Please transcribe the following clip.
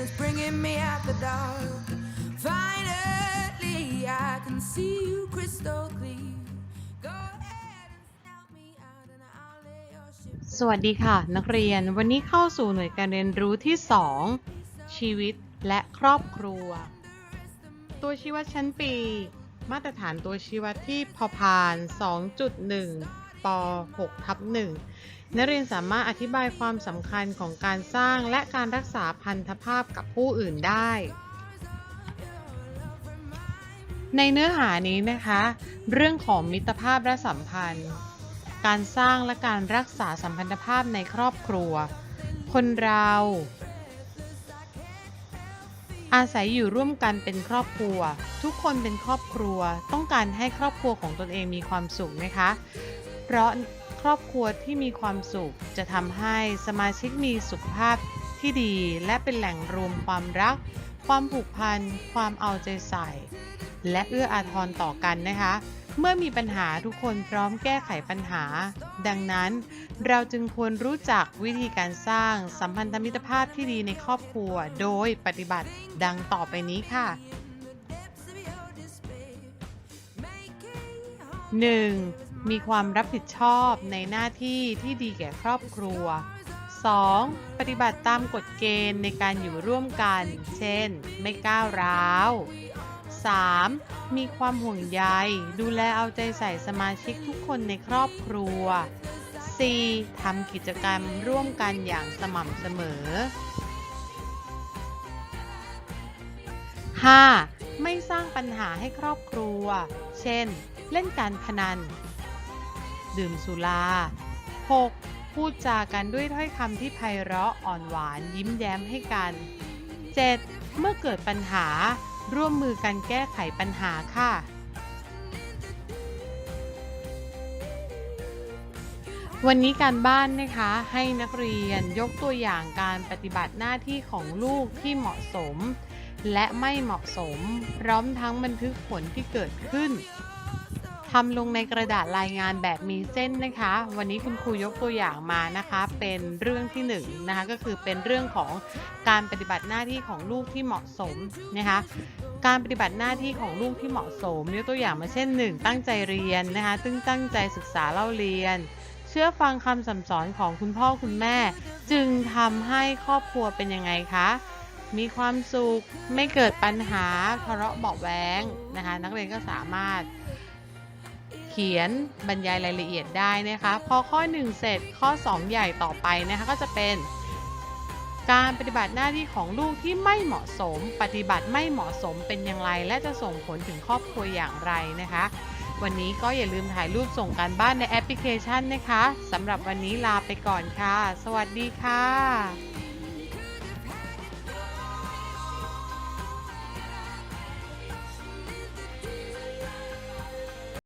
at the dark. Finally, I can see you crystal clear. Go ahead and help me out, and I'll lay your ship. สวัสดีค่ะ นักเรียนวันนี้เข้าสู่หน่วยการเรียนรู้ที่ 2 ชีวิตและครอบครัว ตัวชี้วัดชั้นปี มาตรฐานตัวชี้วัดที่พอพาน 2.1 ป 6 ทับ1นักเรียนสามารถอธิบายความสำคัญของการสร้างและการรักษาพันธภาพกับผู้อื่นได้ ในเนื้อหานี้นะคะ เรื่องของมิตรภาพและสัมพันธ์ การสร้างและการรักษาสัมพันธภาพในครอบครัว คนเราอาศัยอยู่ร่วมกันเป็นครอบครัว ทุกคนเป็นครอบครัว ต้องการให้ครอบครัวของตนเองมีความสุขนะคะ เพราะครอบครัวที่มีความสุขจะทำให้สมาชิกมีสุขภาพที่ดีและเป็นแหล่งรวมความรัก ความผูกพัน ความเอาใจใส่ และเอื้ออาทรต่อกันนะคะ เมื่อมีปัญหาทุกคนพร้อมแก้ไขปัญหา ดังนั้นเราจึงควรรู้จักวิธีการสร้างสัมพันธมิตรภาพที่ดีในครอบครัว โดยปฏิบัติดังต่อไปนี้ค่ะ 1. มีความรับผิดชอบในหน้าที่ที่ดีแก่ครอบครัว 2. ปฏิบัติตามกฎเกณฑ์ในการอยู่ร่วมกัน เช่น ไม่ก้าวร้าว 3. มีความห่วงใย ดูแลเอาใจใส่สมาชิกทุกคนในครอบครัว 4. ทำกิจกรรมร่วมกันอย่างสม่ำเสมอ 5. ไม่สร้างปัญหาให้ครอบครัว เช่น เล่นการพนัน ดื่มสุรา 6. พูดจากันด้วยถ้อยคำที่ไพเราะอ่อนหวานยิ้มแย้มให้กัน 7. เมื่อเกิดปัญหา ร่วมมือกันแก้ไขปัญหาค่ะวันนี้การบ้านนะคะให้นักเรียนยกตัวอย่างการปฏิบัติหน้าที่ของลูกที่เหมาะสม และไม่เหมาะสม พร้อมทั้งบันทึกผลที่เกิดขึ้น ทำลงในกระดาษรายงานแบบมีเส้นนะคะ วันนี้คุณครูยกตัวอย่างมานะคะ เป็นเรื่องที่1นงนะคะก็คือเป็นเรื่องของการปฏิบัติหน้าที่ของลูกที่เหมาะสมนะคะการปฏิบัติหน้าที่ของลูกที่เหมาะสมยกตัวอย่างมาเช่น 1 ตั้งใจเรียนนะคะตึงตั้งใจศึกษาเล่าเรียน เชื่อฟังคำสั่งสอนของคุณพ่อคุณแม่ จึงทำให้ครอบครัวเป็นยังไงคะมีความสุขไม่เกิดปัญหาทะเลาะเบาแวงนะคะ นักเรียนก็สามารถ ขียนบรรยายรายละเอียดได้นะคะ พอข้อ 1 เสร็จข้อ 2 ใหญ่ต่อไปนะคะก็จะเป็น การปฏิบัติหน้าที่ของลูกที่ไม่เหมาะสม ปฏิบัติไม่เหมาะสมเป็นอย่างไร และจะส่งผลถึงครอบครัวอย่างไรนะคะ วันนี้ก็อย่าลืมถ่ายรูปส่งการบ้านในแอปพลิเคชันนะคะสำหรับวันนี้ลาไปก่อนค่ะ สวัสดีค่ะ